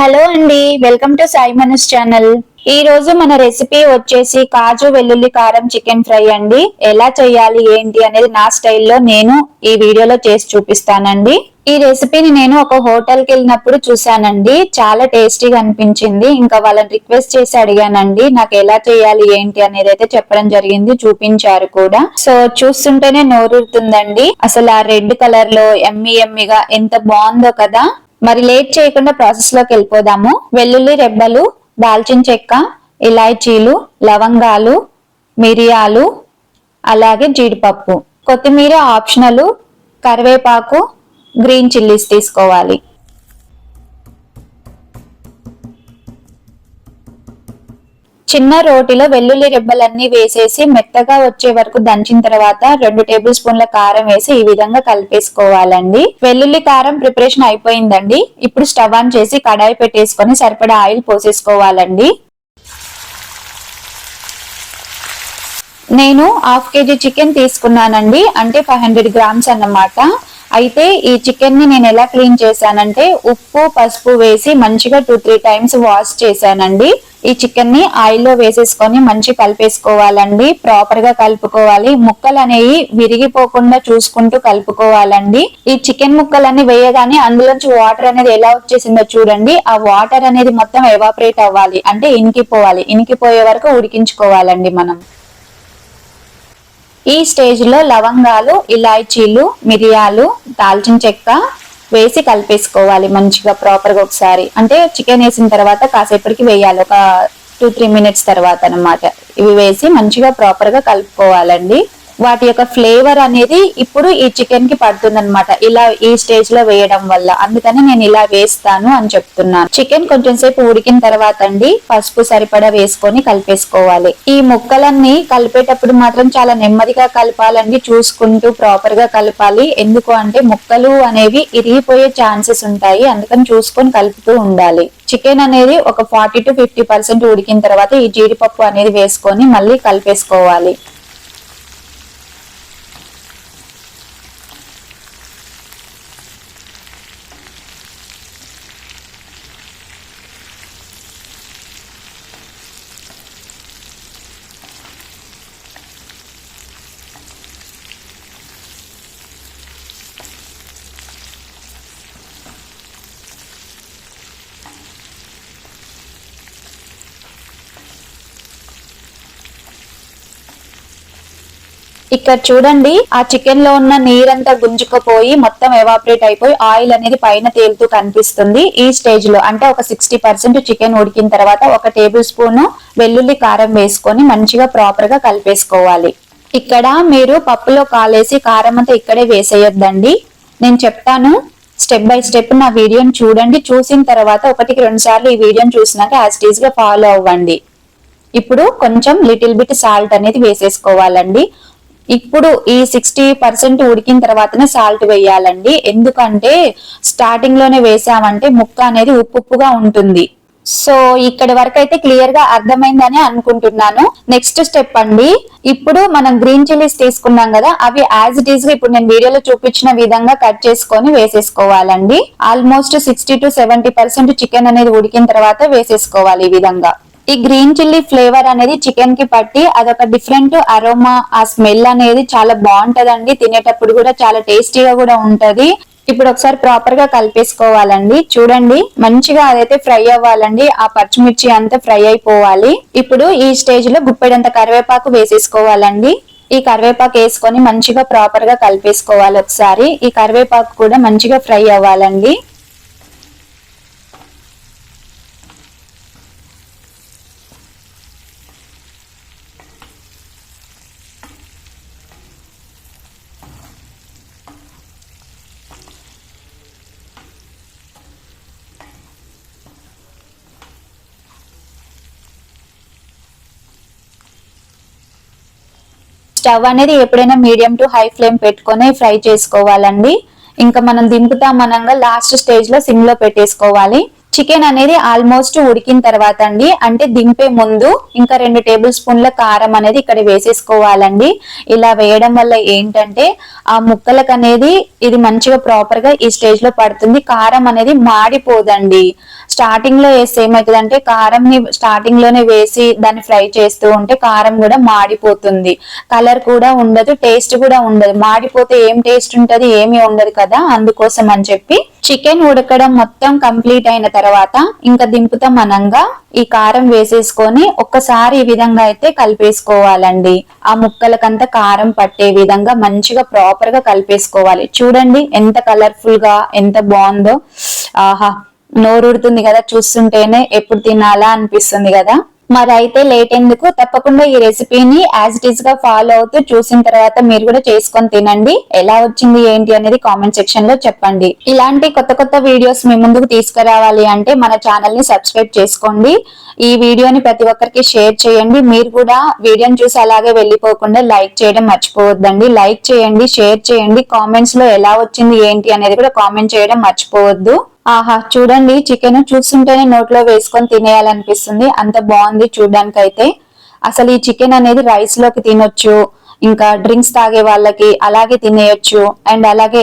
Hello అండి welcome to Sai మనస్ channel. ఈ రోజు మన రెసిపీ వచ్చేసి కాజు వెల్లుల్లి కారం చికెన్ ఫ్రై అండి. ఎలా చేయాలి ఏంటి అనేది నా స్టైల్లో నేను ఈ వీడియోలో చేసి చూపిస్తానండి. ఈ రెసిపీని నేను ఒక హోటల్కి వెళ్ళినప్పుడు చూసానండి చాలా టేస్టీగా అనిపించింది. ఇంకా వాళ్ళని రిక్వెస్ట్ చేసి అడిగానండి నాకు ఎలా చేయాలి ఏంటి అనేది అయితే చెప్పడం జరిగింది చూపించారు కూడా. సో చూస్తుంటేనే నోరుతుందండి అసలు ఆ రెడ్ కలర్లో ఎమ్మి ఎమ్మిగా ఎంత బాగుందో కదా. మరి లేట్ చేయకుండా ప్రాసెస్లోకి వెళ్ళిపోదాము. వెల్లుల్లి రెబ్బలు దాల్చిన చెక్క ఇలాచీలు లవంగాలు మిరియాలు అలాగే జీడిపప్పు. కొత్తిమీర ఆప్షనల్ కరివేపాకు గ్రీన్ చిల్లీస్ తీసుకోవాలి. చిన్న రోటిలో వెల్లుల్లి రెబ్బలన్నీ వేసేసి మెత్తగా వచ్చే వరకు దంచిన తర్వాత రెండు టేబుల్ స్పూన్ల కారం వేసి ఈ విధంగా కలిపేసుకోవాలండి. వెల్లుల్లి కారం ప్రిపరేషన్ అయిపోయిందండి. ఇప్పుడు స్టవ్ ఆన్ చేసి కడాయి పెట్టేసుకొని సరిపడా ఆయిల్ పోసేసుకోవాలండి. నేను హాఫ్ కేజీ చికెన్ తీసుకున్నానండి. అంటే ఫైవ్ హండ్రెడ్ గ్రామ్స్ అన్నమాట. అయితే ఈ చికెన్ని నేను ఎలా క్లీన్ చేశానంటే ఉప్పు పసుపు వేసి మంచిగా టూ త్రీ టైమ్స్ వాష్ చేశానండి. ఈ చికెన్ని ఆయిల్లో వేసేసుకొని మంచి కలిపేసుకోవాలండి. ప్రాపర్గా కలుపుకోవాలి. ముక్కలు అనేవి విరిగిపోకుండా చూసుకుంటూ కలుపుకోవాలండి. ఈ చికెన్ ముక్కలన్నీ వేయగానే అందులోంచి వాటర్ అనేది ఎలా వచ్చేసిందో చూడండి. ఆ వాటర్ అనేది మొత్తం ఎవాపరేట్ అవ్వాలి. అంటే ఇనికిపోవాలి. ఇనికిపోయే వరకు ఉడికించుకోవాలండి మనం. ఈ స్టేజ్లో లవంగాలు ఇలాచీలు మిరియాలు దాల్చిన చెక్క వేసి కలిపేసుకోవాలి మంచిగా ప్రాపర్గా ఒకసారి. అంటే చికెన్ వేసిన తర్వాత కాసేపటికి వేయాలి. ఒక టూ త్రీ మినిట్స్ తర్వాత అనమాట ఇవి వేసి మంచిగా ప్రాపర్గా కలుపుకోవాలండి. వాటి యొక్క ఫ్లేవర్ అనేది ఇప్పుడు ఈ చికెన్కి పడుతుంది అనమాట ఇలా ఈ స్టేజ్లో వేయడం వల్ల. అందుకని నేను ఇలా వేస్తాను అని చెప్తున్నాను. చికెన్ కొంచెం సేపు ఉడికిన తర్వాత అండి పసుపు సరిపడా వేసుకొని కలిపేసుకోవాలి. ఈ ముక్కలన్నీ కలిపేటప్పుడు మాత్రం చాలా నెమ్మదిగా కలపాలండి. చూసుకుంటూ ప్రాపర్గా కలపాలి. ఎందుకు అంటే ముక్కలు అనేవి ఇరిగిపోయే ఛాన్సెస్ ఉంటాయి. అందుకని చూసుకొని కలుపుతూ ఉండాలి. చికెన్ అనేది ఒక ఫార్టీ టు ఫిఫ్టీ పర్సెంట్ ఉడికిన తర్వాత ఈ జీడిపప్పు అనేది వేసుకొని మళ్ళీ కలిపేసుకోవాలి. ఇక్కడ చూడండి ఆ చికెన్లో ఉన్న నీరంతా గుంజుకుపోయి మొత్తం ఎవాపరేట్ అయిపోయి ఆయిల్ అనేది పైన తేలుతూ కనిపిస్తుంది ఈ స్టేజ్లో. అంటే ఒక సిక్స్టీ పర్సెంట్ చికెన్ ఉడికిన తర్వాత ఒక టేబుల్ స్పూన్ వెల్లుల్లి కారం వేసుకొని మంచిగా ప్రాపర్గా కలిపేసుకోవాలి. ఇక్కడ మీరు పప్పులో కాలేసి కారం అంతా ఇక్కడే వేసేయొద్దండి. నేను చెప్తాను స్టెప్ బై స్టెప్ నా వీడియోని చూడండి. చూసిన తర్వాత ఒకటికి రెండు సార్లు ఈ వీడియోని చూసినాక యాజ్ టీజ్గా ఫాలో అవ్వండి. ఇప్పుడు కొంచెం లిటిల్ బిట్ సాల్ట్ అనేది వేసేసుకోవాలండి. ఇప్పుడు ఈ సిక్స్టీ పర్సెంట్ ఉడికిన తర్వాతనే సాల్ట్ వేయాలండి. ఎందుకంటే స్టార్టింగ్లోనే వేసామంటే ముక్క అనేది ఉప్పు ఉప్పుగా ఉంటుంది. సో ఇక్కడి వరకు అయితే క్లియర్గా అర్థమైందని అనుకుంటున్నాను. నెక్స్ట్ స్టెప్ అండి. ఇప్పుడు మనం గ్రీన్ చిల్లీస్ తీసుకున్నాం కదా అవి యాజ్ ఇట్ ఈస్గా ఇప్పుడు నేను వీడియోలో చూపించిన విధంగా కట్ చేసుకొని వేసేసుకోవాలండి. Almost sixty two seventy percent chicken అనేది ఉడికిన తర్వాత వేసేసుకోవాలి ఈ విధంగా. ఈ గ్రీన్ చిల్లీ ఫ్లేవర్ అనేది చికెన్కి పట్టి అదొక డిఫరెంట్ అరోమా ఆ స్మెల్ అనేది చాలా బాగుంటదండి. తినేటప్పుడు కూడా చాలా టేస్టీగా కూడా ఉంటది. ఇప్పుడు ఒకసారి ప్రాపర్గా కలిపేసుకోవాలండి. చూడండి మంచిగా అదైతే ఫ్రై అవ్వాలండి. ఆ పచ్చిమిర్చి అంతా ఫ్రై అయిపోవాలి. ఇప్పుడు ఈ స్టేజ్లో గుప్పెడంత కరివేపాకు వేసేసుకోవాలండి. ఈ కరివేపాకు వేసుకొని మంచిగా ప్రాపర్గా కలిపేసుకోవాలి ఒకసారి. ఈ కరివేపాకు కూడా మంచిగా ఫ్రై అవ్వాలండి. స్టవ్ అనేది ఎప్పుడైనా మీడియం టు హై ఫ్లేమ్ పెట్టుకొని ఫ్రై చేసుకోవాలండి. ఇంకా మనం దింపుతామనంగా లాస్ట్ స్టేజ్లో సిమ్లో పెట్టేసుకోవాలి. చికెన్ అనేది ఆల్మోస్ట్ ఉడికిన తర్వాత అండి. అంటే దింపే ముందు ఇంకా రెండు టేబుల్ స్పూన్ల కారం అనేది ఇక్కడ వేసేసుకోవాలండి. ఇలా వేయడం వల్ల ఏంటంటే ఆ ముక్కలకు అనేది ఇది మంచిగా ప్రాపర్గా ఈ స్టేజ్లో పడుతుంది. కారం అనేది మాడిపోదండి. స్టార్టింగ్లో వేస్తే ఏమవుతుంది కారం ని స్టార్టింగ్లోనే వేసి దాన్ని ఫ్రై చేస్తూ ఉంటే కారం కూడా మాడిపోతుంది. కలర్ కూడా ఉండదు టేస్ట్ కూడా ఉండదు. మాడిపోతే ఏం టేస్ట్ ఉంటది ఏమీ ఉండదు కదా అందుకోసం అని చెప్పి చికెన్ ఉడకడం మొత్తం కంప్లీట్ అయిన తర్వాత ఇంకా దింపుతాం అనంగా ఈ కారం వేసేసుకొని ఒక్కసారి ఈ విధంగా అయితే కలిపేసుకోవాలండి. ఆ ముక్కలకంతా కారం పట్టే విధంగా మంచిగా ప్రాపర్గా కలిపేసుకోవాలి. చూడండి ఎంత కలర్ఫుల్గా ఎంత బాగుందో. ఆహా నోరుడుతుంది కదా చూస్తుంటేనే ఎప్పుడు తినాలా అనిపిస్తుంది కదా. మరి అయితే లేట్ ఎందుకు? తప్పకుండా ఈ రెసిపీని యాజ్ ఇట్ ఈస్గా ఫాలో అవుతూ చూసిన తర్వాత మీరు కూడా చేసుకొని తినండి. ఎలా వచ్చింది ఏంటి అనేది కామెంట్ సెక్షన్లో చెప్పండి. ఇలాంటి కొత్త కొత్త వీడియోస్ మీ ముందుకు తీసుకురావాలి అంటే మన ఛానల్ని సబ్స్క్రైబ్ చేసుకోండి. ఈ వీడియోని ప్రతి ఒక్కరికి షేర్ చేయండి. మీరు కూడా వీడియోని చూసి అలాగే వెళ్ళిపోకుండా లైక్ చేయడం మర్చిపోవద్దండి. లైక్ చేయండి షేర్ చేయండి. కామెంట్స్లో ఎలా వచ్చింది ఏంటి అనేది కూడా కామెంట్ చేయడం మర్చిపోవద్దు. ఆహా చూడండి చికెన్ చూస్తుంటేనే నోట్లో వేసుకొని తినేయాలనిపిస్తుంది. అంత బాగుంది. చూడడానికి అయితే అసలు ఈ చికెన్ అనేది రైస్లోకి తినొచ్చు ఇంకా డ్రింక్స్ తాగే వాళ్ళకి అలాగే తినేయొచ్చు అండ్ అలాగే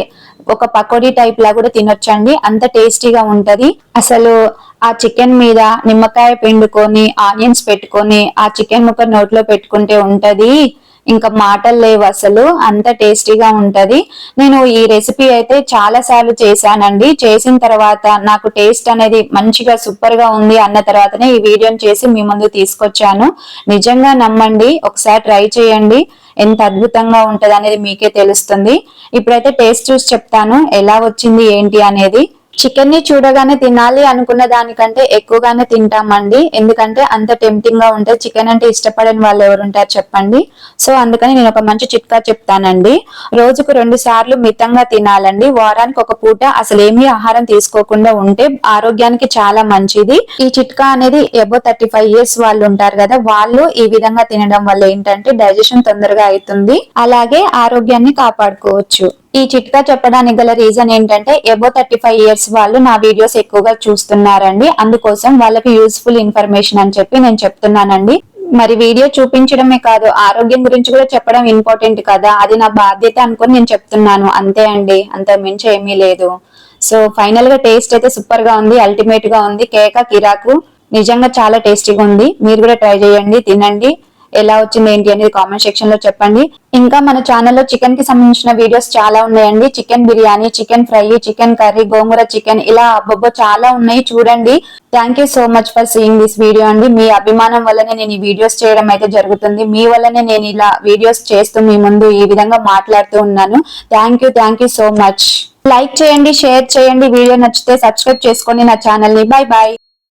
ఒక పకోడీ టైప్ లా కూడా తినొచ్చండి. అంత టేస్టీగా ఉంటది. అసలు ఆ చికెన్ మీద నిమ్మకాయ పిండుకొని ఆనియన్స్ పెట్టుకొని ఆ చికెన్ ముక్క నోట్లో పెట్టుకుంటే ఉంటది. ఇంకా మాటలు లేవు అసలు అంత టేస్టీగా ఉంటది. నేను ఈ రెసిపీ అయితే చాలా సార్లు చేశానండి. చేసిన తర్వాత నాకు టేస్ట్ అనేది మంచిగా సూపర్గా ఉంది అన్న తర్వాతనే ఈ వీడియోని చేసి మీ ముందు తీసుకొచ్చాను. నిజంగా నమ్మండి. ఒకసారి ట్రై చేయండి. ఎంత అద్భుతంగా ఉంటది అనేది మీకే తెలుస్తుంది. ఇప్పుడైతే టేస్ట్ చూసి చెప్తాను. ఎలా వచ్చింది ఏంటి అనేది. చికెన్ని చూడగానే తినాలి అనుకున్న దానికంటే ఎక్కువగానే తింటామండి. ఎందుకంటే అంత టెంప్టింగ్గా ఉంటుంది. చికెన్ అంటే ఇష్టపడని వాళ్ళు ఎవరు ఉంటారు చెప్పండి. సో అందుకని నేను ఒక మంచి చిట్కా చెప్తానండి. రోజుకు రెండు సార్లు మితంగా తినాలండి. వారానికి ఒక పూట అసలు ఏమీ ఆహారం తీసుకోకుండా ఉంటే ఆరోగ్యానికి చాలా మంచిది. ఈ చిట్కా అనేది ఎబో థర్టీ ఫైవ్ ఇయర్స్ వాళ్ళు ఉంటారు కదా వాళ్ళు ఈ విధంగా తినడం వల్ల ఏంటంటే డైజెషన్ తొందరగా అవుతుంది అలాగే ఆరోగ్యాన్ని కాపాడుకోవచ్చు. ఈ చిట్కా చెప్పడానికి గల రీజన్ ఏంటంటే ఎబో థర్టీ ఫైవ్ ఇయర్స్ వాళ్ళు నా వీడియోస్ ఎక్కువగా చూస్తున్నారండి. అందుకోసం వాళ్ళకి యూస్ఫుల్ ఇన్ఫర్మేషన్ అని చెప్పి నేను చెప్తున్నానండి. మరి వీడియో చూపించడమే కాదు ఆరోగ్యం గురించి కూడా చెప్పడం ఇంపార్టెంట్ కదా. అది నా బాధ్యత అనుకుని నేను చెప్తున్నాను. అంతే అండి. అంత మించి ఏమీ లేదు. సో ఫైనల్గా టేస్ట్ అయితే సూపర్గా ఉంది అల్టిమేట్గా ఉంది. కేక కిరాకు నిజంగా చాలా టేస్టీగా ఉంది. మీరు కూడా ట్రై చేయండి తినండి. ఎలా వచ్చింది ఏంటి అనేది కామెంట్ సెక్షన్లో చెప్పండి. ఇంకా మన ఛానల్లో చికెన్కి సంబంధించిన వీడియోస్ చాలా ఉన్నాయండి. Chicken biryani chicken fry chicken curry గోంగూర చికెన్ ఇలా అబ్బబ్బో చాలా ఉన్నాయి. చూడండి. Thank you so much for seeing this video అండి. మీ అభిమానం వల్లనే నేను ఈ వీడియోస్ చేయడం అయితే జరుగుతుంది. మీ వల్లనే నేను ఇలా వీడియోస్ చేస్తూ మీ ముందు ఈ విధంగా మాట్లాడుతూ ఉన్నాను. Thank you thank you so much like చేయండి షేర్ చేయండి. వీడియో నచ్చితే సబ్స్క్రైబ్ చేసుకోండి నా ఛానల్ని. Bye bye